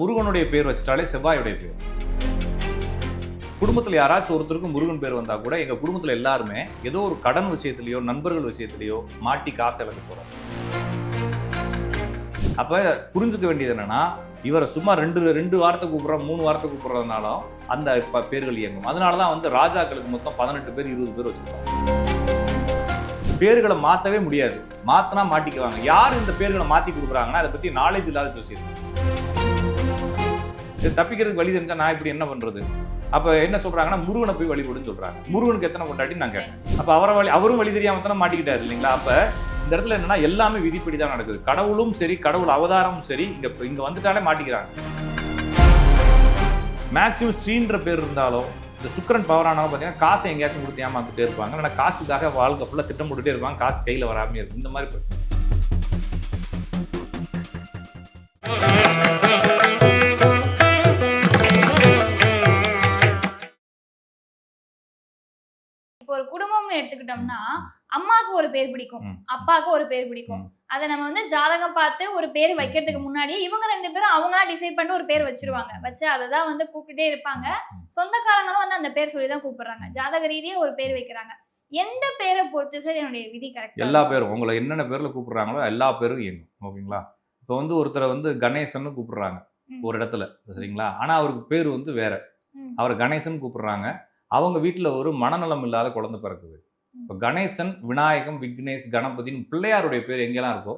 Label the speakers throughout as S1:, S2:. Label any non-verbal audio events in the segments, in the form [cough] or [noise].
S1: முருகனுடைய பேர் வச்சிட்டாலே செவ்வாயுடைய பேர். குடும்பத்தில் யாராச்சும் ஒருத்தருக்கு முருகன் பேர் வந்தா கூட எங்க குடும்பத்துல எல்லாருமே ஏதோ ஒரு கடன் விஷயத்துலையோ நண்பர்கள் விஷயத்துலையோ மாட்டி காசு இழக்க போறோம் அப்ப புரிஞ்சுக்க வேண்டியது என்னன்னா இவரை சும்மா ரெண்டு ரெண்டு வாரத்தை கூப்பிட்றோம் மூணு வாரத்தை கூப்பிட்றதுனாலும் அந்த இப்போ பேர்கள் இயங்கும். அதனால தான் வந்து ராஜாக்களுக்கு மொத்தம் பதினெட்டு பேர் இருபது பேர் வச்சிருக்காங்க பேர்களை மாத்தவே முடியாது. மாத்தினா மாட்டிக்குவாங்க. யார் இந்த பேர்களை மாத்தி கொடுக்குறாங்கன்னா அதை பத்தி நாலேஜ் இல்லாத பேசியிருக்காங்க தப்பிக்கிறதுக்கு வழி தெரிஞ்சா நான் இப்படி என்ன பண்றது? அப்ப என்ன சொல்றாங்கன்னா முருகனை போய் வழிபடுன்னு சொல்றாங்க. முருகனுக்கு எத்தனை கொண்டாட்டி நான் கேட்டேன். அப்ப அவரை வழி அவரும் வழி தெரியாம தானே மாட்டிக்கிட்டாரு இல்லைங்களா? அப்ப இந்த இடத்துல என்னன்னா எல்லாமே விதிப்படி தான் நடக்குது. கடவுளும் சரி கடவுள் அவதாரமும் சரி இங்க இங்க வந்துட்டாலே மாட்டிக்கிறாங்க. மேக்சிமம் ஸ்ரீன்ற பேர் இருந்தாலும் இந்த சுக்கரன் பவர் ஆனாலும் பார்த்தீங்கன்னா காசை எங்கேயாச்சும் கொடுத்து ஏமாந்துட்டே இருப்பாங்க. ஆனால் காசுக்காக வாழ்க்கை ஃபுல்லாக திட்டம் போட்டுட்டே இருப்பாங்க. காசு கையில் வராமே இருக்கும். இந்த மாதிரி பிரச்சனை.
S2: இப்போ ஒரு குடும்பம்னு எடுத்துக்கிட்டோம்னா அம்மாவுக்கு ஒரு பேர் பிடிக்கும். அப்பாவுக்கு ஒரு பேர் பிடிக்கும். அதை நம்ம வந்து ஜாதகம் பார்த்து ஒரு பேர் வைக்கிறதுக்கு முன்னாடியே இவங்க ரெண்டு பேரும் அவங்களா டிசைட் பண்ணிட்டு ஒரு பேர் வச்சிருவாங்க. வச்சு அதை தான் வந்து கூப்பிட்டுட்டே இருப்பாங்க. சொந்தக்காரங்களும் வந்து அந்த பேர் சொல்லி தான் கூப்பிடுறாங்க. ஜாதக ரீதியா ஒரு பேர் வைக்கிறாங்க. எந்த பேரை பொறுத்து சார் என்னுடைய விதி கரெக்ட்
S1: எல்லா பேரும் உங்களை என்னென்ன பேர்ல கூப்பிடுறாங்களோ எல்லா பேரும் இயங்கும் ஓகேங்களா? இப்போ வந்து ஒருத்தரை வந்து கணேசன்னு கூப்பிடுறாங்க. ஒரு இடத்துல சரிங்களா? ஆனா அவருக்கு பேர் வந்து வேற. அவர் கணேசன் கூப்பிடுறாங்க. அவங்க வீட்டுல ஒரு மனநலம் இல்லாத குழந்தை பிறக்குது. இப்போ கணேசன் விநாயகம் விக்னேஷ் கணபதின்னு பிள்ளையாருடைய பேர் எங்கெல்லாம் இருக்கோ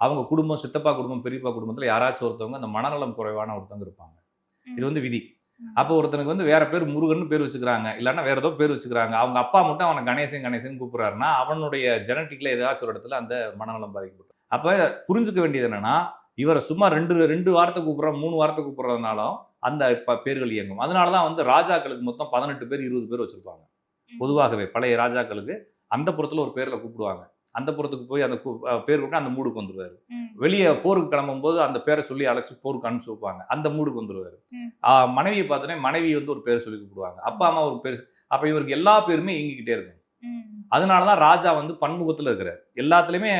S1: அவங்க குடும்பம் சித்தப்பா குடும்பம் பெரியப்பா குடும்பத்துல யாராச்சும் ஒருத்தவங்க அந்த மனநலம் குறைவான ஒருத்தவங்க இருப்பாங்க. இது வந்து விதி. அப்போ ஒருத்தனுக்கு வந்து வேற பேர் முருகன் பேர் வச்சுக்கிறாங்க. இல்லைன்னா வேற ஏதோ பேர் வச்சுக்கிறாங்க. அவங்க அப்பா மட்டும் அவனை கணேசன் கணேசன் கூப்பிடுறாருன்னா அவனுடைய ஜெனட்டிக்ல ஏதாச்சும் ஒரு இடத்துல அந்த மனநலம் பாதிக்கப்படும். அப்ப புரிஞ்சுக்க வேண்டியது என்னன்னா இவரை சும்மா ரெண்டு ரெண்டு வாரத்தை கூப்பிடுறோம் மூணு வாரத்தை கூப்பிடுறதுனாலும் அந்த பேர்கள் இயங்கும். அதனால தான் வந்து ராஜாக்களுக்கு மொத்தம் பதினெட்டு பேர் இருபது பேர் வச்சிருப்பாங்க. பொதுவாகவே பழைய ராஜாக்களுக்கு அந்த புறத்துல ஒரு பேர்ல கூப்பிடுவாங்க. அந்த புறத்துக்கு போய் அந்த பேர் கூப்பிட்டு அந்த மூடுக்கு வந்துருவாரு. வெளியே போருக்கு கிளம்பும்போது அந்த பேரை சொல்லி அழைச்சி போருக்கு அனுப்பிச்சு வைப்பாங்க. அந்த மூடுக்கு. ஆஹ் மனைவியை பார்த்தோன்னே மனைவி வந்து ஒரு பேர் சொல்லி கூப்பிடுவாங்க. அப்பா அம்மா ஒரு பேர் அப்ப இவருக்கு எல்லா பேருமே இயங்கிக்கிட்டே இருக்கும். அதனாலதான் ராஜா வந்து பன்முகத்துல இருக்கிறார். எல்லாத்துலயுமே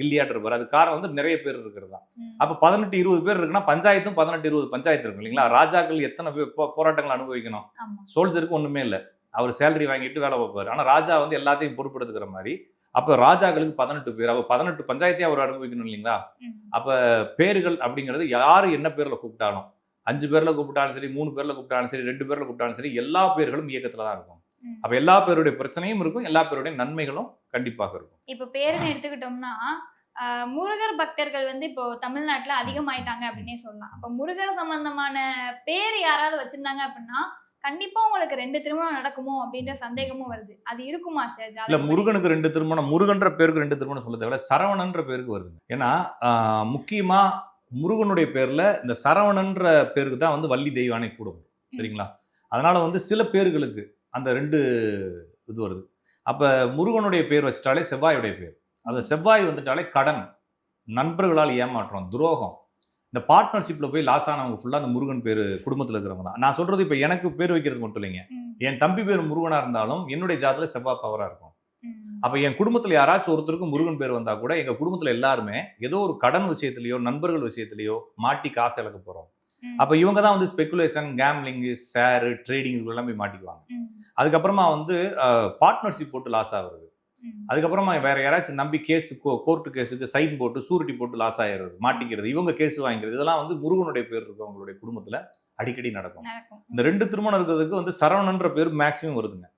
S1: கில்லியாட்டு இருப்பாரு. அது காரணம் வந்து நிறைய பேர் இருக்கிறது தான். அப்ப பதினெட்டு இருபது பேர் இருக்குன்னா பஞ்சாயத்தும் பதினெட்டு இருபது பஞ்சாயத்து இருக்கும் இல்லைங்களா? ராஜாக்கள் எத்தனை பேர் போராட்டங்கள் அனுபவிக்கணும்? சோல்ஜருக்கு ஒண்ணுமே இல்லை. அவர் சேலரி வாங்கிட்டு வேலை பார்ப்பாரு. ஆனா ராஜா வந்து எல்லாத்தையும் பொறுப்பெடுத்துக்கிற மாதிரி அப்ப ராஜாக்களுக்கு பதினெட்டு பேர் அப்ப பதினெட்டு பஞ்சாயத்தையும் அவர் அனுபவிக்கணும் இல்லைங்களா. அப்ப பேர்கள் அப்படிங்கிறது யாரு என்ன பேர்ல கூப்பிட்டாலும் அஞ்சு பேர்ல கூப்பிட்டாலும் சரி மூணு பேர்ல கூப்பிட்டாலும் சரி ரெண்டு பேர்ல கூப்பிட்டாலும் சரி எல்லா பேர்களும் இயக்கத்துல தான் இருக்கும். அப்ப எல்லா பேருடைய பிரச்சனையும் இருக்கும் எல்லா பேருடைய நன்மைகளும் கண்டிப்பாக இருக்கும்.
S2: இப்ப பேருன்னு எடுத்துக்கிட்டோம்னா முருகர் பக்தர்கள் வந்து இப்போ தமிழ்நாட்டுல அதிகமாயிட்டாங்க அப்படின்னே சொல்லலாம். அப்ப முருகர் சம்பந்தமான பேர் யாராவது வச்சிருந்தாங்க அப்படின்னா கண்டிப்பா உங்களுக்கு ரெண்டு திருமணம் நடக்குமோ அப்படின்ற சந்தேகமும் வருது. அது இருக்குமா சார்
S1: இல்ல? முருகனுக்கு ரெண்டு திருமணம் முருகன்ற பேருக்கு ரெண்டு திருமணம் சொல்ல தேவையில்ல சரவணன்ற பேருக்கு வருதுங்க. ஏன்னா முக்கியமா முருகனுடைய பேர்ல இந்த சரவணன்ற பேருக்கு தான் வந்து வள்ளி தெய்வானை கூட வரும் சரிங்களா? அதனால வந்து சில பேர்களுக்கு அந்த ரெண்டு இது வருது. அப்ப முருகனுடைய பேர் வச்சிட்டாலே செவ்வாயுடைய பேர். அந்த செவ்வாய் வந்துட்டாலே கடன் நண்பர்களால் ஏமாற்றம் துரோகம். இந்த பார்ட்னர்ஷிப்ல போய் லாஸ் ஆனவங்க ஃபுல்லா அந்த முருகன் பேர் குடும்பத்துல இருக்கிறவங்க தான். நான் சொல்றது இப்ப எனக்கு பேர் வைக்கிறது மட்டும் இல்லைங்க. என் தம்பி பேர் முருகனா இருந்தாலும் என்னுடைய ஜாதத்துல செவ்வாய் பவரா இருக்கும். அப்ப என் குடும்பத்துல யாராச்சும் ஒருத்தருக்கு முருகன் பேர் வந்தா கூட எங்க குடும்பத்துல எல்லாருமே ஏதோ ஒரு கடன் விஷயத்திலயோ நண்பர்கள் விஷயத்திலயோ மாட்டி காசு இழக்க போறோம்.
S2: ம்,
S1: அப்ப இவங்க தான் வந்து ஸ்பெகுலேஷன் கேம்லிங் ஷேர் ட்ரேடிங் இதெல்லாம் போய் மாட்டிக்குவாங்க. அதுக்கப்புறமா வந்து பார்ட்னர்ஷிப் போட்டு லாஸ் ஆகுறது. அதுக்கப்புறமா வேற யாராச்சும் நம்பி கேஸ் கோர்ட்டு கேஸுக்கு சைன் போட்டு சூரிட்டி போட்டு லாஸ் ஆயிடுறது மாட்டிக்கிறது இவங்க கேஸ் வாங்கிக்கிறது இதெல்லாம் வந்து முருகனுடைய பேர் இருக்கு அவங்களுடைய குடும்பத்துல அடிக்கடி நடக்கும்.
S2: நடக்கும்.
S1: இந்த ரெண்டு திருமணம் இருக்கிறதுக்கு வந்து சரவணன்ற பேர் மேக்ஸிமம் வருதுங்க.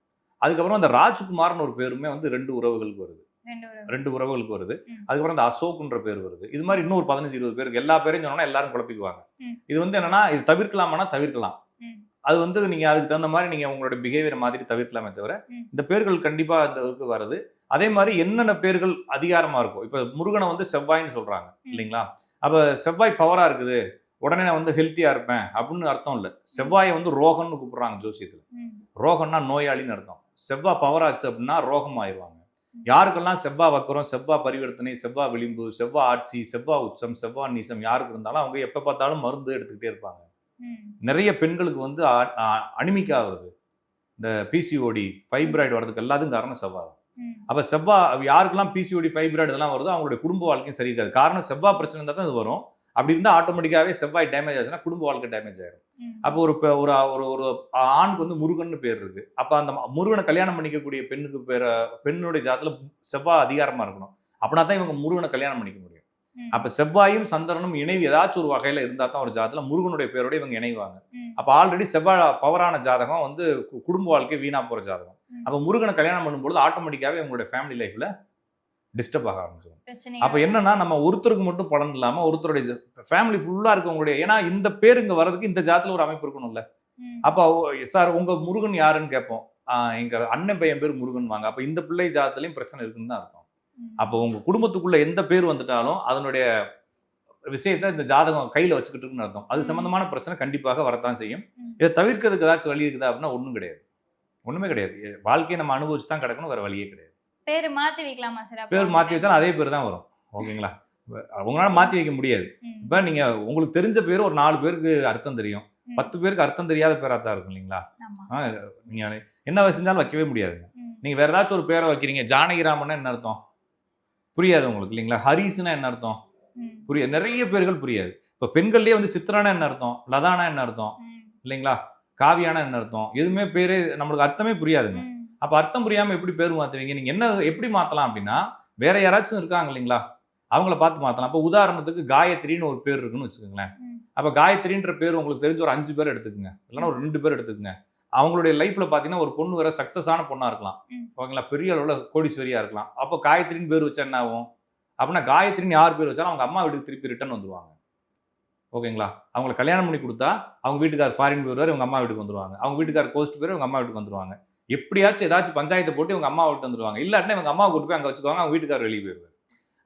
S1: அதுக்கப்புறம் அந்த ராஜ்குமார்னு ஒரு பேருமே வந்து ரெண்டு உறவுகளுக்கு வருது.
S2: ரெண்டு
S1: உறவுகளுக்கு வருது. அதுக்கப்புறம் இந்த அசோக்ன்ற பேர் வருது. இது மாதிரி இன்னொரு பதினஞ்சு இருபது பேருக்கு எல்லா பேரையும் சொன்னா எல்லாரும் குழப்பிக்குவாங்க. இது வந்து என்னன்னா இது தவிர்க்கலாமானா தவிர்க்கலாம். அது வந்து நீங்க அதுக்கு தகுந்த மாதிரி நீங்க உங்களோட பிஹேவியர் மாதிரி தவிர்க்கலாமே தவிர. இந்த பேர்கள் கண்டிப்பா இந்த இதுக்கு வருது அதே மாதிரி என்னென்ன பேர்கள் அதிகாரமா இருக்கும் இப்ப முருகனை வந்து செவ்வாய்ன்னு சொல்றாங்க. இல்லைங்களா? அப்ப செவ்வாய் பவரா இருக்குது. உடனே நான் வந்து ஹெல்த்தியா இருப்பேன் அப்படின்னு அர்த்தம் இல்ல. செவ்வாயை வந்து ரோகம்னு கூப்பிடுறாங்க ஜோசியத்துல.
S2: ம்,
S1: ரோகம்னா நோயாளின்னு அர்த்தம். செவ்வாய் பவர் ஆச்சு அப்படின்னா ரோகம் ஆயிடுவாங்க. யாருக்கெல்லாம் செவ்வாய் வக்கரம் செவ்வாய் பரிவர்த்தனை செவ்வாய் விளிம்பு செவ்வாய் ஆட்சி செவ்வாய் உச்சம் செவ்வாய் நீசம் யாருக்கு இருந்தாலும் அவங்க எப்ப பார்த்தாலும் மருந்து எடுத்துக்கிட்டே இருப்பாங்க. நிறைய பெண்களுக்கு வந்து அனிமிக்கா வருது இந்த பிசிஓடி ஃபைப்ராய்டு வரதுக்கு எல்லாத்துக்கும் காரணம்.
S2: ம்,
S1: அப்ப செவ்வாய் யாருக்கெல்லாம் பிசிஓடி ஃபைப்ராய்டு இதெல்லாம் வருதோ அவங்களுடைய குடும்ப வாழ்க்கையும் சரி இருக்காது காரணம் செவ்வாய் பிரச்சனை இருந்தால் தான் இது வரும். அப்படி இருந்தால் ஆட்டோமேட்டிக்காவே செவ்வாய் டேமேஜ் ஆச்சுன்னா குடும்ப வாழ்க்கை டேமேஜ் ஆயிடும். அப்போ ஒரு ஒரு ஒரு ஒரு ஆணுக்கு வந்து முருகன் பேர் இருக்கு அப்ப அந்த முருகனை கல்யாணம் பண்ணிக்கக்கூடிய பெண்ணுக்கு பேர பெண்ணுடைய ஜாதத்துல செவ்வாய் அதிகாரமா இருக்கணும் அப்படின்னா தான் இவங்க முருகனை கல்யாணம் பண்ணிக்க முடியும். அப்ப செவ்வாயும் சந்திரனும் இணைவு ஏதாச்சும் ஒரு வகையில இருந்தா தான் ஒரு ஜாதத்துல முருகனுடைய பேரோட இவங்க இணைவாங்க. அப்ப ஆல்ரெடி செவ்வாய் பவரான ஜாதகம் வந்து குடும்ப வாழ்க்கை வீணா போற ஜாதகம். அப்ப முருகனை கல்யாணம் பண்ணும்போது ஆட்டோமேட்டிக்காவே இவங்களுடைய ஃபேமிலி லைஃப்ல டிஸ்டர்ப் ஆக ஆரம்பிச்சிடும் அப்ப என்னன்னா நம்ம ஒருத்தருக்கு மட்டும் பலன் இல்லாம ஒருத்தருடைய ஃபேமிலி ஃபுல்லா இருக்கவங்களுடைய ஏன்னா இந்த பேர் இங்க வர்றதுக்கு இந்த ஜாதத்துல ஒரு அமைப்பு இருக்கணும்ல. அப்போ சார் உங்க முருகன் யாருன்னு கேட்போம் ஆஹ் எங்க அண்ணன் பையன் பேர் முருகன் வாங்க. அப்ப இந்த பிள்ளை ஜாதத்துலயும் பிரச்சனை இருக்குன்னு தான் அர்த்தம். அப்போ உங்க குடும்பத்துக்குள்ள எந்த பேர் வந்துட்டாலும் அதனுடைய விஷயத்தை இந்த ஜாதகம் கையில வச்சுக்கிட்டு இருக்குன்னு அர்த்தம். அது
S2: ம்.
S1: சம்பந்தமான பிரச்சனை கண்டிப்பாக வரத்தான் செய்யும். இதை தவிர்க்கிறதுக்கு ஏதாச்சும் வழி இருக்குதா அப்படின்னா ஒண்ணும் கிடையாது. ஒண்ணுமே கிடையாது. வாழ்க்கையை நம்ம அனுபவிச்சு தான் கிடக்கணும் வேற வழியே கிடையாது.
S2: பேரு மாத்தி வைக்கலாமா சார்
S1: பேர் மாத்தி வச்சாலும் அதே பேர் தான் வரும். ஓகேங்களா? [laughs] உங்களால மாத்தி வைக்க முடியாது. இப்ப நீங்க உங்களுக்கு தெரிஞ்ச பேர் ஒரு நாலு பேருக்கு அர்த்தம் தெரியும். பத்து பேருக்கு அர்த்தம் தெரியாத பேரா தான் இருக்கும் இல்லைங்களா? நீங்க என்ன செஞ்சாலும் வைக்கவே முடியாதுங்க. நீங்க வேற ஏதாச்சும் ஒரு பேரை வைக்கிறீங்க. ஜானகிராமன்னா என்ன அர்த்தம்? புரியாது உங்களுக்கு இல்லைங்களா? ஹரிஸ்னா என்ன அர்த்தம். புரிய நிறைய பேர்கள் புரியாது. இப்ப பெண்கள்லயே வந்து சித்ரானா என்ன அர்த்தம்? லதானா என்ன அர்த்தம். இல்லைங்களா? காவியானா என்ன அர்த்தம்? எதுவுமே பேரு நம்மளுக்கு அர்த்தமே புரியாதுங்க. அப்ப அர்த்தம் புரியாம எப்படி பேர் மாத்துவீங்க? நீங்க என்ன எப்படி மாத்தலாம் அப்படின்னா வேற யாராச்சும் இருக்காங்க இல்லைங்களா? அவங்கள பார்த்து மாத்தலாம். அப்ப உதாரணத்துக்கு காயத்ரின்னு ஒரு பேர் இருக்குன்னு வச்சுக்கோங்களேன். அப்ப காயத்ரின்ற பேர் உங்களுக்கு தெரிஞ்ச ஒரு அஞ்சு பேர் எடுத்துக்கங்க. இல்லைன்னா ஒரு ரெண்டு பேர் எடுத்துக்கங்க. அவங்களுடைய லைஃப்ல பாத்தீங்கன்னா ஒரு பொண்ணு வேற சக்சஸான பொண்ணா இருக்கலாம். ஓகேங்களா? பெரிய அளவுல கோடீஸ்வரியா இருக்கலாம். அப்போ காயத்ரின்னு பேர் வச்சா என்ன ஆகும்? அப்படின்னா காயத்ரின்னு யார் பேர் வச்சாலும் அவங்க அம்மா வீட்டுக்கு திருப்பி ரிட்டர்ன் வந்துருவாங்க. ஓகேங்களா? அவங்களை கல்யாணம் பண்ணி கொடுத்தா அவங்க வீட்டுக்கார் ஃபாரின் போயிருவார் இவங்க அம்மா வீட்டுக்கு வந்துருவாங்க. அவங்க வீட்டுக்கார் கோஸ்ட் போயிரு இவங்க அம்மா வீட்டுக்கு வந்துருவாங்க. எப்படியாச்சும் ஏதாச்சும் பஞ்சாயத்தை போட்டு இவங்க அம்மா விட்டு வந்துருவாங்க. இல்லாட்டினா இவங்க அம்மாவை கூட்டு போய் அங்க வச்சுக்குவாங்க அவங்க வீட்டுக்கார் வெளியே போயிருவார்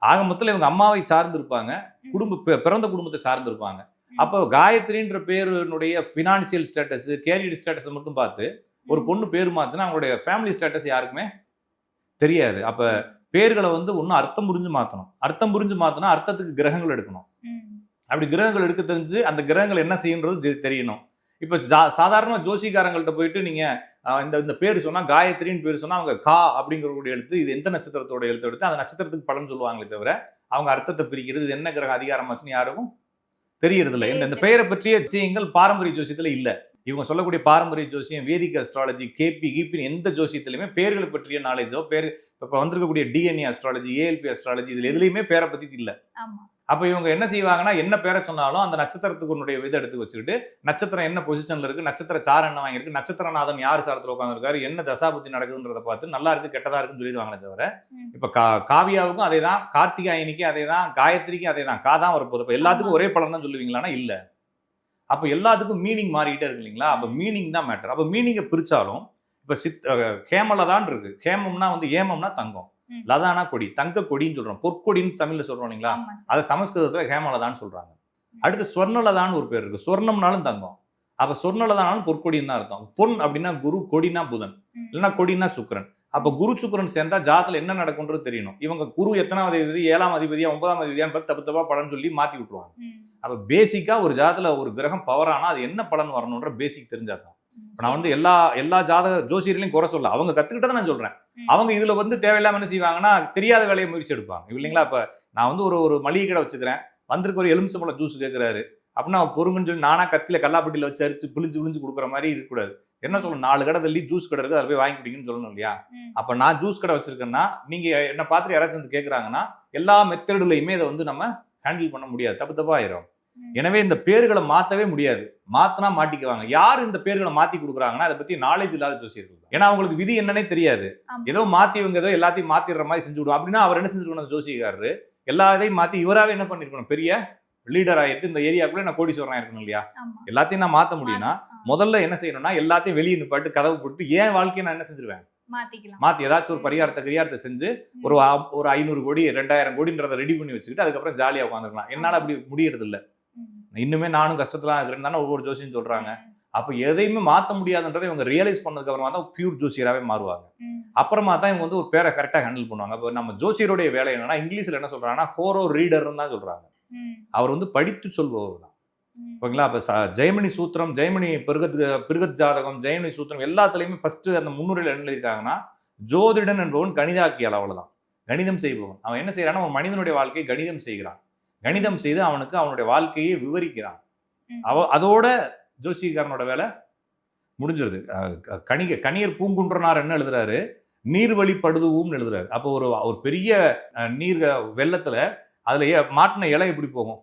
S1: ஆக மொத்தத்தில் இவங்க அம்மாவை சார்ந்து இருப்பாங்க
S2: ம்.
S1: குடும்ப பிறந்த குடும்பத்தை சார்ந்து இருப்பாங்க
S2: ம்.
S1: அப்போ காயத்ரின்ற பேருனுடைய ஃபினான்சியல் ஸ்டேட்டஸ் கேரியர் ஸ்டேட்டஸ் மட்டும் பார்த்து ஒரு பொண்ணு பேர் மாச்சுன்னா அவங்களுடைய ஃபேமிலி ஸ்டேட்டஸ் யாருக்குமே தெரியாது. அப்ப பேர்களை வந்து ஒன்றும் அர்த்தம் புரிஞ்சு மாற்றணும் அர்த்தம் புரிஞ்சு மாற்றினா அர்த்தத்துக்கு கிரகங்கள் எடுக்கணும். அப்படி கிரகங்கள் எடுக்க தெரிஞ்சு அந்த கிரகங்கள் என்ன செய்யுன்றது தெரியணும். இப்போ சாதாரண ஜோசிகாரங்கள்ட்ட போயிட்டு நீங்க இந்த இந்த பேர் சொன்னா காயத்ரின்னு பேர் சொன்னா அவங்க கா அப்படிங்கிறக்கூடிய எழுத்து இது எந்த நட்சத்திரத்தோட எழுத்து எடுத்து அந்த நட்சத்திரத்துக்கு பலன் சொல்லுவாங்களே தவிர அவங்க அர்த்தத்தை பிரிக்கிறது இது என்ன கிரக அதிகாரமாச்சுன்னு யாருக்கும் தெரியறது இல்லை இந்த இந்த பெயரை பற்றிய விஷயங்கள் பாரம்பரிய ஜோசியத்துல இல்ல. இவங்க சொல்லக்கூடிய பாரம்பரிய ஜோசியம் வேதிக் அஸ்ட்ராலஜி கேபி கிபின்னு எந்த ஜோசியத்துலையுமே பேர்களை பற்றிய நாலேஜோ பேர் இப்போ வந்திருக்கக்கூடிய டிஎன்ஏ அஸ்ட்ராலஜி ஏஎல்பி அஸ்ட்ராலஜி இதுல எதுலையுமே பேரை பத்தி இல்ல. அப்ப இவங்க என்ன செய்வாங்கன்னா என்ன பேரை சொன்னாலும் அந்த நட்சத்திரத்துக்கு உன்னுடைய இதை எடுத்து வச்சுக்கிட்டு நட்சத்திரம் என்ன பொசிஷன்ல இருக்கு நட்சத்திர சார் என்ன வாங்கியிருக்கு நட்சத்திரநாதன் யார் சாரத்துல உட்காந்துருக்காரு என்ன தசாபுத்தி நடக்குதுன்றத பார்த்து நல்லா இருக்கு கெட்டதா இருக்குன்னு சொல்லிடுவாங்களே தவிர. இப்ப கா காவியாவுக்கும் அதே தான் கார்த்திகாயனிக்கு அதே தான் காயத்ரிக்கும் அதே தான் கா தான் வரப்போகுது. அப்ப எல்லாத்துக்கும் ஒரே பலன் தான் சொல்லுவீங்களான்னா இல்ல. அப்ப எல்லாத்துக்கும் மீனிங் மாறிக்கிட்டே இருக்கு இல்லைங்களா? அப்ப மீனிங் தான் மேட்டர் அப்ப மீனிங்கை பிரிச்சாலும் இப்ப சித் அஹ் ஹேமலதான் இருக்கு. ஹேமம்னா வந்து ஏமம்னா தங்கம். லதானா கொடி தங்க கொடின்னு சொல்றோம். பொற்கொடின்னு தமிழ்ல சொல்றோம் இல்லைங்களா. அது சமஸ்கிருதத்துல ஹேமலதான்னு சொல்றாங்க. அடுத்து ஸ்வர்ணலதான்னு ஒரு பேர் இருக்கு. சொர்ணம்னாலும் தங்கம். அப்ப சொர்ணலதானாலும் பொற்கொடின்னு தான் அர்த்தம். பொன் அப்படின்னா குரு கொடினா புதன். இல்லைன்னா கொடினா சுக்கிரன். அப்ப குரு சுக்கிரன் சேர்ந்தா ஜாதத்துல என்ன நடக்கும்ன்றது தெரியணும். இவங்க குரு எத்தனாவது அதிபதி ஏழாம் அதிபதியா ஒன்பதாம் அதிபதியான்னு பார்த்து தப்பு தப்பா பலன் சொல்லி மாத்தி விட்டுருவாங்க. அப்ப பேசிக்கா ஒரு ஜாதத்துல ஒரு கிரகம் பவரானா அது என்ன பலன் வரணும்ன்ற பேசிக் தெரிஞ்சாதான். நான் வந்து எல்லா எல்லா ஜாதக ஜோசியர்களையும் குறை சொல்ல அவங்க கத்துக்கிட்டதை நான் சொல்றேன். அவங்க இதுல வந்து தேவையில்லாம என்ன செய்வாங்கன்னா தெரியாத வேலையை முயற்சி எடுப்பாங்க. இல்லைங்களா? இப்ப நான் வந்து ஒரு ஒரு மளிகை கடை வச்சுக்கிறேன். வந்திருக்க ஒரு எலுமிச்சம்பழம் ஜூஸ் கேட்கிறாரு அப்படின்னா பொறுங்கன்னு சொல்லி நானா கத்தில கல்லாப்பட்டியில வச்சு அரிச்சு பிழிஞ்சு பிழிஞ்சு கொடுக்குற மாதிரி இருக்கக்கூடாது. என்ன சொல்லணும்? நாலு கடை தள்ளி ஜூஸ் கடை இருக்கு அதை போய் வாங்கி குடிங்கன்னு சொல்லணும் இல்லையா. அப்ப நான் ஜூஸ் கடை வச்சிருக்கேன்னா நீங்க என்ன பார்த்துட்டு யாராச்சும் வந்து கேட்கறாங்கன்னா எல்லா மெத்தடுலையுமே இதை வந்து நம்ம ஹேண்டில் பண்ண முடியாது. தப்பு தப்பா ஆயிரும். எனவே இந்த பேர்களை மாத்தவே முடியாது. மாத்தினா மாட்டிக்குவாங்க. யார் இந்த பேர்களை மாத்தி கொடுக்குறாங்கன்னா அதை பத்தி நாலேஜ் இல்லாத ஜோசியர்கள். ஏன்னா அவங்களுக்கு விதி என்னன்னே தெரியாது. ஏதோ மாத்தி இவங்க ஏதோ எல்லாத்தையும் மாத்திடுற மாதிரி செஞ்சு விடுவோம். அப்படின்னா அவர் என்ன செஞ்சிருக்கணும் அந்த ஜோசியக்காரரு? எல்லா இதையும் மாத்தி இவராவே என்ன பண்ணிருக்கணும்? பெரிய லீடர் ஆயிட்டு இந்த ஏரியாக்குள்ள நான் கோடீஸ்வரன் இருக்கணும் இல்லையா. எல்லாத்தையும் நான் மாத்த முடியும்னா. முதல்ல என்ன செய்யணும்னா எல்லாத்தையும் வெளியே நிப்பாட்டு கதவு போட்டு ஏன் வாழ்க்கையை நான் என்ன செஞ்சிருவேன்? மாத்தி ஏதாச்சும் ஒரு பரிகாரத்தை கிரியாரத்தை செஞ்சு ஒரு ஒரு ஐநூறு கோடி ரெண்டாயிரம் கோடின்றதை ரெடி பண்ணி வச்சுக்கிட்டு அதுக்கப்புறம் ஜாலியா உட்காந்துருக்கலாம். என்னால அப்படி முடியறது இல்ல. இன்னுமே நானும் கஷ்டத்துல இருக்கிறேன் தானே ஒவ்வொரு ஜோசியம் சொல்றாங்க. அப்ப எதையுமே மாத்த முடியாதுன்றதை இவங்க ரியலைஸ் பண்ணதுக்கு அப்புறமா தான் பியூர் ஜோசியராகவே மாறுவாங்க. அப்புறமா தான் இவங்க வந்து ஒரு பேரை கரெக்டாக ஹேண்டில் பண்ணுவாங்க. அப்போ நம்ம ஜோசியருடைய வேலை என்னன்னா இங்கிலீஷ்ல என்ன சொல்றாங்கன்னா ஹோரோ ரீடர்னு தான் சொல்றாங்க. அவர் வந்து படித்து சொல்பவர் தான். ஓகேங்களா? அப்போ ஜெயமணி சூத்திரம் ஜெயமணி பிருகத் பிருகத் ஜாதகம் ஜெயமணி சூத்திரம் எல்லாத்துலேயுமே ஃபர்ஸ்ட் அந்த முன்னுரையில் என்ன எழுதியிருக்காங்கன்னா ஜோதிடன் என்பவன் கணிதாக்கியால் அவ்வளவுதான். கணிதம் செய்பவன். அவன் என்ன செய்யறான்னா ஒரு மனிதனுடைய வாழ்க்கையை கணிதம் செய்கிறான். கணிதம் செய்து அவனுக்கு அவனுடைய வாழ்க்கையை விவரிக்கிறான். அவ அதோட ஜோசிகாரனோட வேலை முடிஞ்சிருது கணிக கணியர் பூங்குன்றனார் என்ன எழுதுறாரு நீர்வழி படுதுவும் எழுதுறாரு அப்போ ஒரு ஒரு பெரிய நீர் வெள்ளத்துல அதுல மாட்டின இலை எப்படி போகும்.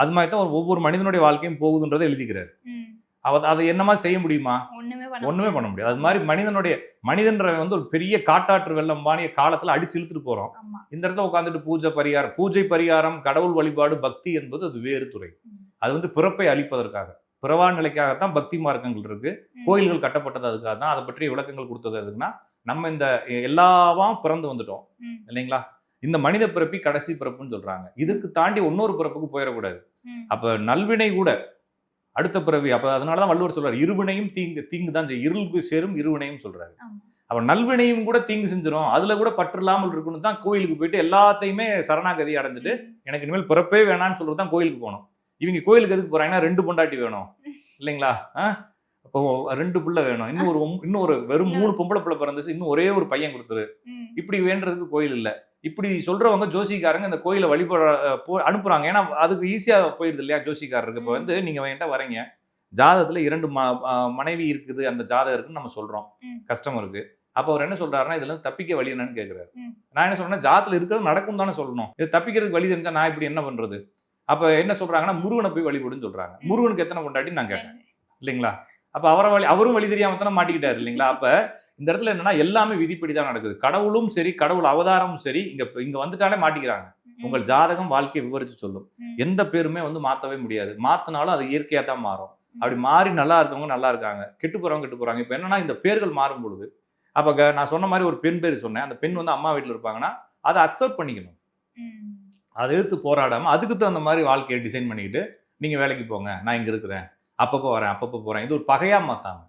S1: அது மாதிரி தான் ஒவ்வொரு மனிதனுடைய வாழ்க்கையும் போகுதுன்றதை எழுதிக்கிறாரு. அவ அதை என்னமா செய்ய முடியுமா?
S2: ஒண்ணுமே பண்ண
S1: முடியாது. அது மாதிரி மனிதனுடைய மனிதன்றவன் வந்து ஒரு பெரிய காட்டாற்று வெள்ளம் பாணிய காலத்துல அடிச்சு இழுத்துட்டு போறோம். இந்த இடத்துல உட்காந்துட்டு பூஜை பரிகாரம் பூஜை பரிகாரம் கடவுள் வழிபாடு பக்தி என்பது அது வேறு துறை. அது வந்து பிறப்பை அழிப்பதற்காக பிறவா நிலைக்காகத்தான் பக்தி மார்க்கங்கள் இருக்கு. கோயில்கள் கட்டப்பட்டது அதுக்காக தான் அதை பற்றிய விளக்கங்கள் கொடுத்தது எதுக்குன்னா நம்ம இந்த எல்லாவாம் பிறந்து வந்துட்டோம். இல்லைங்களா? இந்த மனித பிறப்பி கடைசி பிறப்புன்னு சொல்றாங்க. இதுக்கு தாண்டி இன்னொரு பிறப்புக்கு போயிடக்கூடாது. அப்ப நல்வினை கூட அடுத்த பிறவி அப்ப அதனாலதான் வள்ளுவர் சொல்றாரு இருவினையும் தீங்கு தீங்கு தான். இருளுக்கு சேரும் இருவினையும் சொல்றாரு
S2: ஆமா.
S1: அப்ப நல்வினையும் கூட தீங்கு செஞ்சிடும் அதுல கூட பற்று இல்லாமல் இருக்கணும் தான் கோயிலுக்கு போயிட்டு எல்லாத்தையுமே சரணாகதி அடைஞ்சிட்டு எனக்கு இனிமேல் பிறப்பே வேணாம்னு சொல்றது தான் கோயிலுக்கு போகணும் இவங்க கோயிலுக்கு எதுக்கு போறாங்கன்னா ரெண்டு பொண்டாட்டி வேணும் இல்லைங்களா ஆ? அப்போ ரெண்டு புள்ள வேணும். இன்னும் ஒரு [laughs] இன்னும் ஒரு வெறும் மூணு பொம்பளை பிள்ளை பிறந்துச்சு. இன்னும் ஒரே ஒரு பையன் கொடுத்துரு. இப்படி வேண்டதுக்கு கோயில் இல்ல. இப்படி சொல்றவங்க ஜோசிக்காரங்க இந்த கோயிலை வழிபட அனுப்புறாங்க. ஏன்னா அதுக்கு ஈஸியா போயிருது இல்லையா ஜோசிக்காரருக்கு. இப்போ. வந்து நீங்க என்கிட்ட வரீங்க. ஜாதகத்துல இரண்டு மனைவி இருக்குது. அந்த ஜாதகம் இருக்குன்னு நம்ம சொல்றோம். கஸ்டமருக்கு. அப்போ அவர் என்ன சொல்றாருன்னா இதுல இருந்து தப்பிக்க வழி என்னன்னு கேக்குறாரு. நான் என்ன சொல்றேன் ஜாதத்துல இருக்கிறது நடக்கும் தானே சொல்லணும். இது தப்பிக்கிறதுக்கு வழி தெரிஞ்சா நான் இப்படி என்ன பண்றது? அப்ப என்ன சொல்றாங்கன்னா முருகனை போய் வழிபடுன்னு சொல்றாங்க. முருகனுக்கு எத்தனை கொண்டாட்டி நான் கேட்டேன். இல்லைங்களா? அப்ப அவரை வழி அவரும் வழி தெரியாம தானே மாட்டிக்கிட்டாரு இல்லைங்களா? அப்ப இந்த இடத்துல என்னன்னா எல்லாமே விதிப்படி தான் நடக்குது. கடவுளும் சரி கடவுள் அவதாரமும் சரி இங்க இங்க வந்துட்டாலே மாட்டிக்கிறாங்க. உங்கள் ஜாதகம் வாழ்க்கையை விவரிச்சு சொல்லும். எந்த பேருமே வந்து மாத்தவே முடியாது. மாத்தினாலும் அது இயற்கையா தான் மாறும். அப்படி மாறி நல்லா இருக்கவங்க நல்லா இருக்காங்க. கெட்டு போறவங்க கெட்டு போறாங்க. இப்ப என்னன்னா இந்த பேர்கள் மாறும் பொழுது அப்ப நான் சொன்ன மாதிரி ஒரு பெண் பேர் சொன்னேன். அந்த பெண் வந்து அம்மா வீட்டுல இருப்பாங்கன்னா அதை அக்செப்ட் பண்ணிக்கணும். அதை எதிர்த்து போராடாம அதுக்கு தகுந்த மாதிரி வாழ்க்கையை டிசைன் பண்ணிக்கிட்டு நீங்க வேலைக்கு போங்க. நான் இங்க இருக்கிறேன். அப்பப்போ வரேன் அப்பப்போ போறேன். இது ஒரு பகையா மாத்தாங்க.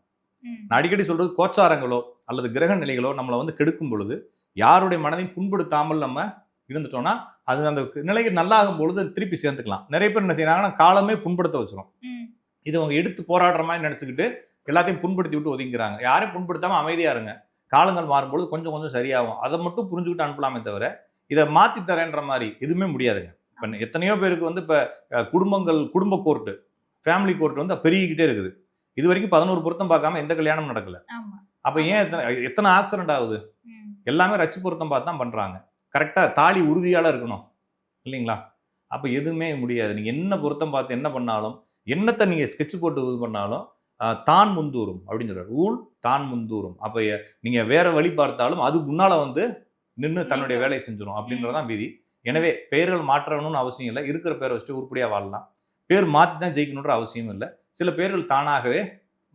S2: ம்.
S1: நான் அடிக்கடி சொல்றது கோச்சாரங்களோ அல்லது கிரக நிலைகளோ நம்மளை வந்து கெடுக்கும் பொழுது யாருடைய மனதையும் புண்படுத்தாமல் நம்ம இருந்துட்டோம்னா அது அந்த நிலைக்கு நல்லாகும் பொழுது திருப்பி சேர்ந்துக்கலாம் நிறைய பேர் என்ன செய்யறாங்கன்னா காலமே புண்படுத்த வச்சிரும். இது அவங்க எடுத்து போராடுற மாதிரி நினைச்சுக்கிட்டு எல்லாத்தையும் புண்படுத்தி விட்டு ஒதுங்கிறாங்க யாரையும் புண்படுத்தாம அமைதியா இருங்க. காலங்கள் மாறும்பொழுது கொஞ்சம் கொஞ்சம் சரியாகும். அதை மட்டும் புரிஞ்சுக்கிட்டு அனுப்பலாமே தவிர இதை மாத்தி தரேன்ற மாதிரி எதுவுமே முடியாதுங்க. இப்போ எத்தனையோ பேருக்கு வந்து இப்போ குடும்பங்கள் குடும்ப கோர்ட்டு ஃபேமிலி கோர்ட் வந்து பெருகிக்கிட்டே இருக்குது. இது வரைக்கும் பதினோரு பொருத்தம் பார்க்காம எந்த கல்யாணமும் நடக்கல. அப்ப ஏன் எத்தனை எத்தனை ஆக்சிடென்ட் ஆகுது. எல்லாமே ரச்சு பொருத்தம் பார்த்து தான் பண்றாங்க. கரெக்டா தாலி உறுதியால இருக்கணும். இல்லைங்களா? அப்ப எதுவுமே முடியாது. நீங்க என்ன பொருத்தம் பார்த்து என்ன பண்ணாலும் என்னத்தை நீங்க ஸ்கெட்ச் போட்டு இது பண்ணாலும் தான் முந்தூரும் அப்படின்னு சொல்றாரு. ஊழ் தான் முந்தூரும். அப்ப நீங்க வேற வழி பார்த்தாலும் அது முன்னால வந்து நின்று தன்னுடைய வேலையை செஞ்சிடும் அப்படின்றதான் விதி. எனவே பெயர்கள் மாற்றணும்னு அவசியம் இல்லை. இருக்கிற பேரை வச்சுட்டு உருப்படியா வாழலாம். பேர் மாத்தி தான் ஜெயிக்கணுன்ற அவசியம் இல்லை. சில பேர்கள் தானாகவே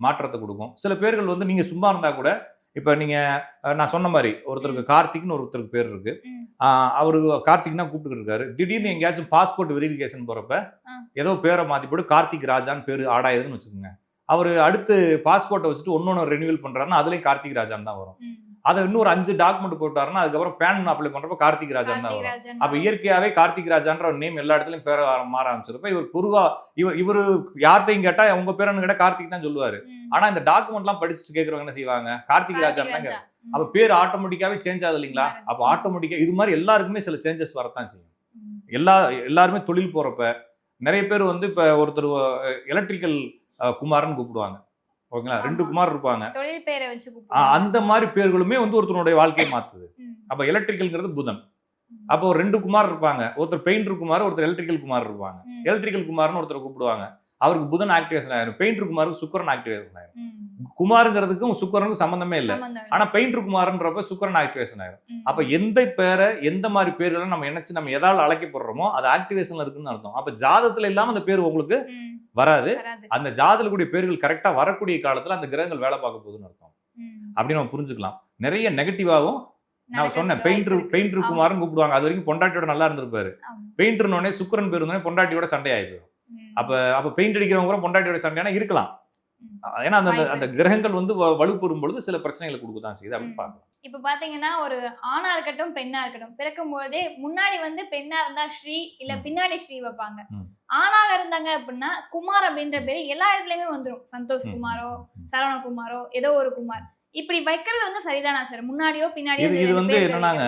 S1: மாற்றத்தை கொடுக்கும். சில பேர்கள் வந்து நீங்க சும்மா இருந்தா கூட இப்ப நீங்க அஹ், நான் சொன்ன மாதிரி ஒருத்தருக்கு கார்த்திக்னு ஒருத்தருக்கு பேர் இருக்கு. அவரு கார்த்திக் தான் கூப்பிட்டு இருக்காரு. திடீர்னு எங்கேயாச்சும் பாஸ்போர்ட் வெரிஃபிகேஷன் போறப்ப
S2: ஆ.
S1: ஏதோ பேரை மாத்தி போட்டு கார்த்திக் ராஜான்னு பேர் ஆடாயிருதுன்னு வச்சுக்கோங்க. அவர் அடுத்து பாஸ்போர்ட்டை வச்சுட்டு ஒன்னொன்னு ரெனியூவல் பண்றாருன்னா அதுலயும் கார்த்திக் ராஜான் தான் வரும். அதை இன்னொரு அஞ்சு டாக்குமெண்ட் போட்டாருன்னா அதுக்கப்புறம் பேன் அப்ளை பண்றப்ப கார்த்திக் ராஜான் தான் வரும் அப்ப இயற்கையாவே கார்த்திக் ராஜான்ற ஒரு நேம் எல்லா இடத்துலயும் பேர மாற ஆரம்பிச்சிருப்ப இவர் பொதுவா இவர் இவரு யார்கிட்டையும் கேட்டா உங்க பேருன்னு கேட்டா கார்த்திக் தான் சொல்லுவாரு. ஆனா இந்த டாக்குமெண்ட் எல்லாம் படிச்சு கேக்குறவங்க என்ன செய்வாங்க கார்த்திக் ராஜா தான்.
S2: ம்.
S1: அப்ப பேர் ஆட்டோமேட்டிக்காவே சேஞ்ச் ஆகுது இல்லைங்களா. அப்ப ஆட்டோமேட்டிக்கா இது மாதிரி எல்லாருக்குமே சில சேஞ்சஸ் வரத்தான் செய்யும். எல்லா எல்லாருமே தொழில் போறப்ப நிறைய பேர் வந்து இப்ப ஒருத்தர் எலக்ட்ரிக்கல் குமார்னு கூப்பிடுவாங்க ஓகேங்களா ரெண்டு. குமார் இருப்பாங்க. அந்த மாதிரி பேர்களுமே வந்து ஒருத்தருடைய வாழ்க்கையை மாத்துது. அப்ப எலக்ட்ரிக்கல்ங்கிறது புதன். அப்போ ரெண்டு குமார் இருப்பாங்க ஒருத்தர் பெயிண்டர் குமார் ஒருத்தர் எலக்ட்ரிக்கல் குமார் இருப்பாங்க. எலக்ட்ரிக்கல் குமார்னு ஒருத்தர் கூப்பிடுவாங்க அவருக்கு புதன் ஆக்டிவேஷன் ஆயிரும் பெயிண்டர் குமாருக்கு சுக்கரன் ஆக்டிவேஷன் ஆயிரும். குமாருங்கிறதுக்கும் சுக்கரனுக்கும் சம்பந்தமே இல்லை. ஆனா பெயிண்டர் குமார்ன்றப்ப சுக்கரன் ஆக்டிவேஷன் ஆயிரும். அப்ப எந்த பேரை எந்த மாதிரி பேர்களை நம்ம நினைச்சு நம்ம எதால அழைக்கப்படுறோமோ அது ஆக்டிவேஷன்ல இருக்குன்னு அர்த்தம் அப்ப ஜாதத்துல இல்லாம அந்த பேர் உங்களுக்கு. வராது. அந்த ஜாதத்துல கூடிய பேர்கள் கரெக்டா வரக்கூடிய காலத்துல அந்த கிரகங்கள் வேலை பார்க்க போகுதுன்னு அர்த்தம்
S2: ம்.
S1: அப்படி நம்ம புரிஞ்சுக்கலாம் நிறைய நெகட்டிவாவும் நான் சொன்னேன் பெயிண்டர். பெயிண்டர். குமார்னு கூப்பிடுவாங்க அது வரைக்கும் பொண்டாட்டியோட நல்லா இருந்திருப்பாரு
S2: ஆமா.
S1: பெயிண்டர்னு உடனே சுக்கரன் பேர் பொண்டாட்டியோட சண்டை ஆயிடும். அப்ப அப்ப பெயிண்ட் அடிக்கிறவங்க கூட பொண்டாட்டியோட சண்டையான இருக்கலாம். ஏன்னா அந்த அந்த கிரகங்கள் வந்து வலுப்பெறும் பொழுது சில பிரச்சனைகளை கொடுக்க தான் செய்யுது அப்படின்னு. பார்க்கலாம்
S2: இப்ப பாத்தீங்கன்னா ஒரு ஆணா இருக்கட்டும் பெண்ணா இருக்கட்டும் பிறக்கும் பொழுதே முன்னாடி வந்து பெண்ணா இருந்தா ஸ்ரீ இல்ல. பின்னாடி ஸ்ரீ வைப்பாங்க. ஆணாக இருந்தாங்க அப்படின்னா குமார் அப்படின்ற பேரு எல்லா இடத்துலயுமே வந்துரும் சந்தோஷ். குமாரோ சரவணகுமாரோ ஏதோ ஒரு குமார் இப்படி வைக்கிறது வந்து சரிதானா சார் முன்னாடியோ பின்னாடியோ
S1: இது இது வந்து என்னன்னாங்க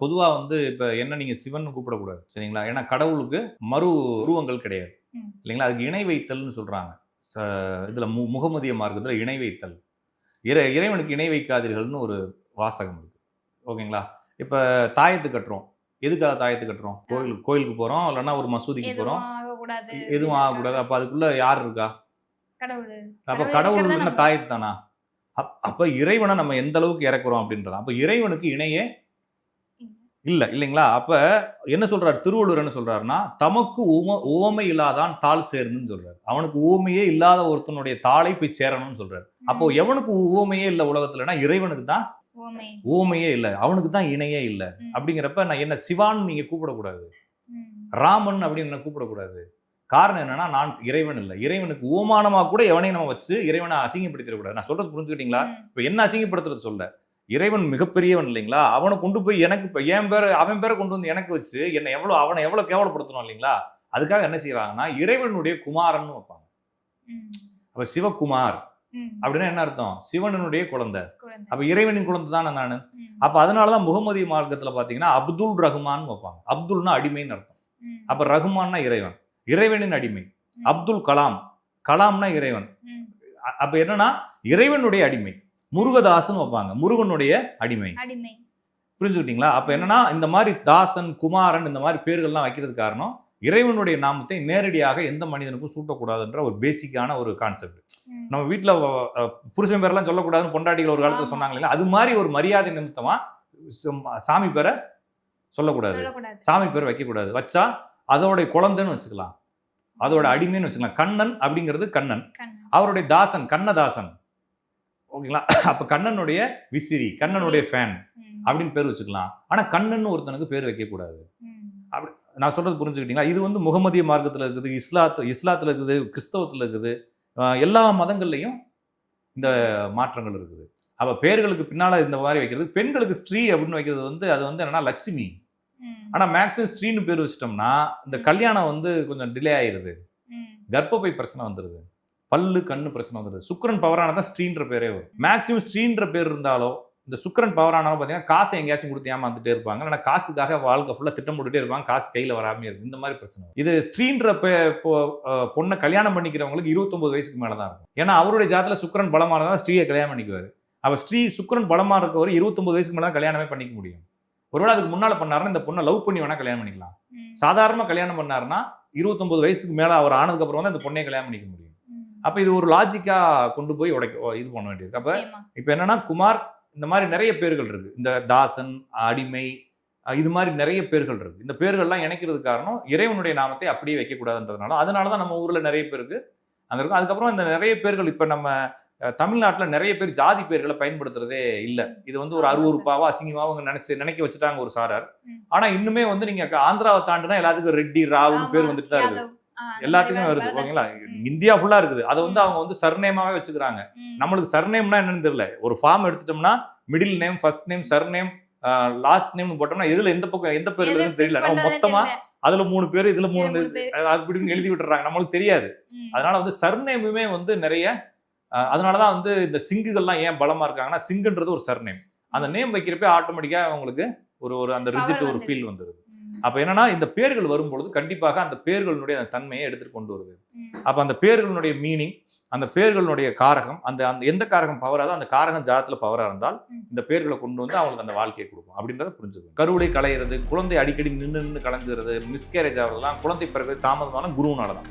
S1: பொதுவா வந்து இப்ப என்ன நீங்க சிவன் கூப்பிடக்கூடாது சரிங்களா ஏன்னா கடவுளுக்கு மறு உருவங்கள் கிடையாது. இல்லைங்களா அதுக்கு இணை வைத்தல்னு சொல்றாங்க ச- இதுல மு முகமதிய மார்க்கத்துல இணை வைத்தல். இறை இறைவனுக்கு இணை வைக்காதீர்கள்னு ஒரு வாசகம் இருக்கு. ஓகேங்களா? இப்ப தாயத்து கட்டுறோம். எதுக்காக தாயத்து கட்டுறோம்? கோயிலுக்கு கோயிலுக்கு போறோம் இல்லைன்னா ஒரு மசூதிக்கு
S2: ஆகக்கூடாது.
S1: எதுவும் ஆகக்கூடாது. அப்ப அதுக்குள்ள யார் இருக்கா?
S2: கடவுள்.
S1: அப்ப
S2: கடவுள்
S1: தாயத்து தானா அப்- அப்ப இறைவனை நம்ம எந்த அளவுக்கு இறக்குறோம் அப்படின்றதா அப்ப இறைவனுக்கு இணையே இல்ல இல்லைங்களா? அப்ப என்ன சொல்றாரு? திருவள்ளுவர் என்ன சொல்றாருன்னா தமக்கு உவ உவமை இல்லாதான் தாள் சேர்ந்துன்னு சொல்றாரு. அவனுக்கு உவமையே இல்லாத ஒருத்தனுடைய தாளை போய் சேரணும்னு சொல்றாரு. அப்போ எவனுக்கு உவமையே இல்ல உலகத்துலனா இறைவனுக்கு தான் உவமையே இல்ல. அவனுக்கு தான் இணையே இல்ல. அப்படிங்கிறப்ப நான் என்ன சிவான்னு நீங்க கூப்பிடக்கூடாது. ராமன் அப்படின்னு என்ன கூப்பிடக்கூடாது. காரணம் என்னன்னா நான் இறைவன் இல்லை. இறைவனுக்கு உவமானமா கூட எவனையும் நம்ம வச்சு இறைவனை அசிங்கப்படுத்திடக்கூடாது. நான் சொல்றது புரிஞ்சுக்கிட்டீங்களா. இப்ப என்ன அசிங்கப்படுத்துறது சொல்ல? இறைவன் மிகப்பெரியவன் இல்லைங்களா? அவனை கொண்டு போய் எனக்கு இப்ப என் பேரை அவன் பேரை கொண்டு வந்து எனக்கு வச்சு என்ன எவ்வளவு அவனை எவ்வளவு கேவலப்படுத்தணும் இல்லைங்களா? அதுக்காக என்ன செய்வாங்கன்னா இறைவனுடைய குமாரன் வைப்பாங்க. அப்ப சிவகுமார். அப்படின்னா என்ன அர்த்தம்? சிவனுடைய குழந்தை. அப்ப இறைவனின் குழந்தை தானே நானு. அப்ப அதனாலதான் முகமதிய மார்க்கத்துல பாத்தீங்கன்னா அப்துல் ரஹ்மான் வைப்பாங்க. அப்துல்னா அடிமைன்னு அர்த்தம். அப்ப ரஹ்மான்னா இறைவன். இறைவனின் அடிமை. அப்துல் கலாம். கலாம்னா இறைவன். அப்ப என்னன்னா இறைவனுடைய அடிமை. முருகதாசன் வைப்பாங்க. முருகனுடைய அடிமை. புரிஞ்சுக்கிட்டீங்களா? அப்ப என்னன்னா இந்த மாதிரி தாசன் குமாரன் இந்த மாதிரி பேர்கள்லாம் வைக்கிறது காரணம் இறைவனுடைய நாமத்தை நேரடியாக எந்த மனிதனுக்கும் சூட்டக்கூடாதுன்ற ஒரு பேசிக்கான ஒரு கான்செப்ட். நம்ம வீட்டில் புருஷன் பேரெல்லாம் சொல்லக்கூடாதுன்னு பொண்டாட்டிகள் ஒரு காலத்துல. சொன்னாங்க இல்லையா அது மாதிரி ஒரு மரியாதை நிமித்தமா சம்- பேரை சொல்லக்கூடாது. சாமி பேர் வைக்கக்கூடாது. வச்சா அதோடைய குழந்தைன்னு வச்சுக்கலாம். அதோட அடிமைன்னு வச்சுக்கலாம். கண்ணன் அப்படிங்கிறது கண்ணன்.
S2: கண்ணு.
S1: அவருடைய தாசன் கண்ணதாசன். ஓகேங்களா? அப்ப கண்ணனுடைய விசிறி கண்ணனுடைய ஃபேன். அப்படின்னு பேர் வச்சுக்கலாம். ஆனா கண்ணன் ஒருத்தனுக்கு பேர் வைக்கக்கூடாது.
S2: ம்.
S1: நான் சொல்றது புரிஞ்சுக்கிட்டீங்களா? இது வந்து முகமதிய மார்க்கத்துல இருக்குது இஸ்லாத்து இஸ்லாத்துல இருக்குது கிறிஸ்தவத்துல இருக்குது. எல்லா மதங்கள்லையும் இந்த மாற்றங்கள் இருக்குது. அப்ப பேர்களுக்கு பின்னால இந்த மாதிரி வைக்கிறது பெண்களுக்கு ஸ்ரீ அப்படின்னு வைக்கிறது வந்து அது வந்து என்னன்னா லட்சுமி.
S2: ம்.
S1: ஆனா மேக்ஸிமம் ஸ்ரீன்னு பேர் வச்சிட்டோம்னா இந்த கல்யாணம் வந்து கொஞ்சம் டிலே ஆயிருது.
S2: ம்.
S1: கர்ப்பப்பை பிரச்சனை வந்துடுது பல்லு கண்ணு பிரச்சனை வந்துடுது. சுக்கிரன் பவரான தான் ஸ்ரீன்ற பேரே வரும். மேக்ஸிமம் ஸ்ரீன்ற பேர் இருந்தாலோ இந்த சுக்கிரன் பவரானாலும் பார்த்தீங்கன்னா காசை எங்கேயாச்சும் கொடுத்து ஏமாந்துட்டே இருப்பாங்க. இல்லைன்னா காசுக்காக வாழ்க்கை ஃபுல்லாக திட்டம் போட்டுட்டே இருப்பாங்க. காசு கையில் வராமே இருக்கும். இந்த மாதிரி பிரச்சனை. இது ஸ்ரீன்ற பே- பொ- அஹ் பொண்ணை கல்யாணம் பண்ணிக்கிறவங்களுக்கு இருபத்தொன்பது வயசுக்கு மேலே தான் இருக்கும். ஏன்னா அவருடைய ஜாதத்துல சுக்கிரன் பலமாக தான் ஸ்ரீயை கல்யாணம் பண்ணிக்குவார். அப்போ ஸ்ரீ சுக்கிரன் பலமாக இருக்கவர் இருபத்தொன்பது வயசுக்கு மேலே தான் கல்யாணமே பண்ணிக்க முடியும். ஒருவேளை அதுக்கு முன்னால் பண்ணாருன்னா இந்த பொண்ணை லவ் பண்ணி வேணா கல்யாணம் பண்ணிக்கலாம். சாதாரணமாக கல்யாணம் பண்ணாருன்னா இருபத்தொன்பது வயசுக்கு மேலே அவர் ஆனதுக்கப்புறம் தான் இந்த பொண்ணையை கல்யாணம் பண்ணிக்க முடியும். அப்ப இது ஒரு லாஜிக்கா கொண்டு போய் உடைக்க இது பண்ண வேண்டியது அப்ப. இப்ப என்னன்னா குமார் இந்த மாதிரி நிறைய பேர்கள் இருக்கு. இந்த தாசன் அடிமை இது மாதிரி நிறைய பேர்கள் இருக்கு. இந்த பேர்கள்லாம் இணைக்கிறது காரணம் இறைவனுடைய நாமத்தை அப்படியே வைக்கக்கூடாதுன்றதுனால அதனால தான் நம்ம ஊர்ல நிறைய பேருக்கு அங்க இருக்கும் அதுக்கப்புறம் இந்த நிறைய பேர்கள் இப்ப நம்ம தமிழ்நாட்டுல நிறைய பேர் ஜாதி பேர்களை பயன்படுத்துறதே இல்ல. இது வந்து ஒரு
S2: ஆமா.
S1: அருவருப்பாவா அசிங்கமாவா அவங்க நினைச்சு நினைக்க வச்சுட்டாங்க ஒரு சாரார்.
S2: ம்.
S1: ஆனா இன்னுமே வந்து நீங்க ஆந்திராவை தாண்டினா எல்லாத்துக்கும் ரெட்டி ராவுன்னு பேர் வந்துட்டு தான் இருக்கு.
S2: யாதவ். ஆ, அந்த
S1: எல்லாத்துக்குமே வருது ஓகேங்களா. இந்தியா ஃபுல்லா இருக்குது அதை வந்து. அவங்க வந்து சர்நேமாவே வச்சுக்கிறாங்க. நம்மளுக்கு சர்நேம்னா என்னன்னு தெரியல ஒரு ஃபார்ம் எடுத்துட்டோம்னா middle name first name surname last name போட்டோம்னா எதுல எந்த பக்கம் எந்த பேர் தெரியல நம்ம மொத்தமா. அதுல மூணு பேர் இதுல மூணு இப்படின்னு எழுதி விட்டுறாங்க நம்மளுக்கு தெரியாது. அதனால வந்து சர்நேமுமே வந்து நிறைய அதனாலதான் வந்து இந்த சிங்குகள்லாம் ஏன் பலமா இருக்காங்கன்னா சிங்குன்றது ஒரு சர்நேம் அந்த நேம் வைக்கிறப்ப ஆட்டோமேட்டிக்கா அவங்களுக்கு ஒரு ஒரு அந்த ரிஜிட் ஒரு. ஃபீல் வந்துருது. அப்ப என்னன்னா இந்த பேர்கள் வரும்பொழுது கண்டிப்பாக அந்த பேர்களுடைய அந்த தன்மையை எடுத்துட்டு கொண்டு வருது. அப்ப அந்த பேர்களுடைய மீனிங் அந்த பேர்களுடைய காரகம் அந்த அந்த எந்த காரகம் பவராதோ அந்த காரகம் ஜாதத்துல பவரா இருந்தால். இந்த பேர்களை கொண்டு வந்து அவங்களுக்கு அந்த வாழ்க்கையை கொடுக்கும். அப்படின்றத புரிஞ்சுக்கணும். கருவுடை களையிறது குழந்தை அடிக்கடி நின்று நின்று கலைஞ்சிறது மிஸ்கேரேஜ் ஆகிறதுலாம் குழந்தை பிறகு தாமதமான குருவினால தான்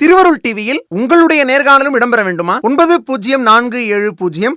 S3: திருவருள் டிவியில் உங்களுடைய நேர்காணலும் இடம்பெற வேண்டுமா? ஒன்பது பூஜ்ஜியம் நான்கு ஏழு பூஜ்ஜியம்